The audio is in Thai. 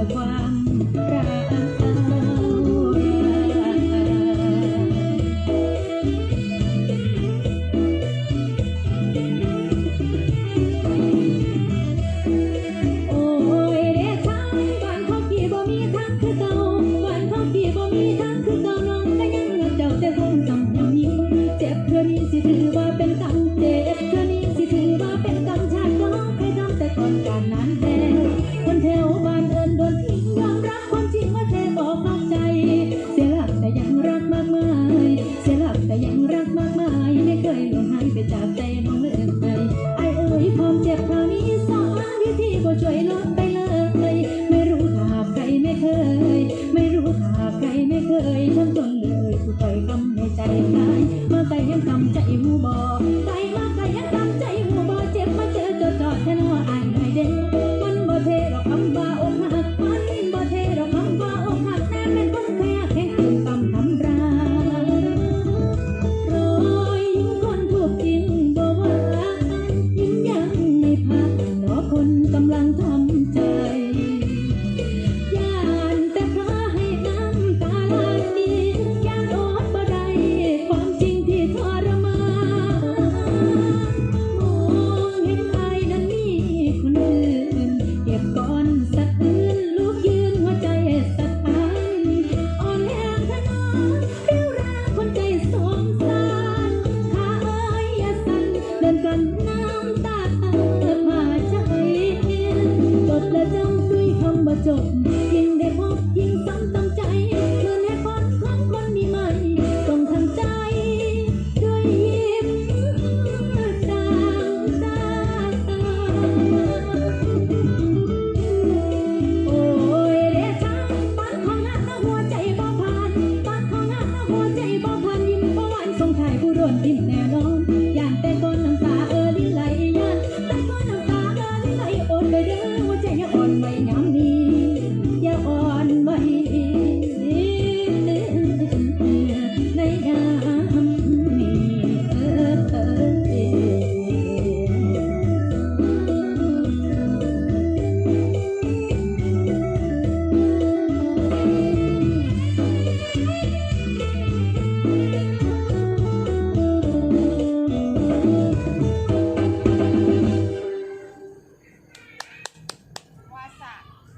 อความรักโอ้ยเด้ทางบ้านของพี่บ่มีทางคือเก่าบ้านของพี่บ่มีทางคือเก่าน้องก็ยังรักเจ้าแต่คงสำคัญยิ่งเจ็บเพื่อนี้สิถือว่าเป็นกรรมเจ็บเพื่อนี้สิถือว่าเป็นกรรมชาติน้องเคยทำแต่ก่อนการนั้นแล้คนแถวบ้าน โดนทิ้งยอมรับความจริงว่าแท้บอกเข้าใจ เสียหลักแต่ยังรักมากมาย เสียหลักแต่ยังรักมากมาย ไม่เคยหลงหายไปจากใจน้องเลยไอเอ๋ยความเจ็บคราวนี้สอนวิธีก็ช่วยลดไปเลย ไม่รู้ถ้าใครไม่เคย ไม่รู้ถ้าใครไม่เคยทำจน กำลังทำใจย่าน บ่จบ ยิ่งได้พบยิ่งซ้ำต้อใจเงินให้คนของคนมีใหม่ ต้องทำใจ ด้วยยิ้มตางตาตาโอ้ยเด้ทางปันของหน้าตหัวใจบ่ผ่านปันของหน้าตหัวใจบ่ผ่านยิ้มบ่หวานสงทายผู้โดนยิ้มแน่นอนอย่านแต่ก่อนน้ำตาเออลิ้นไหลย่านแต่ก่อนน้ำตาเออลิ้นไหลโอนไปเด้อหัวใจยังอ่อนไม่ย้ำ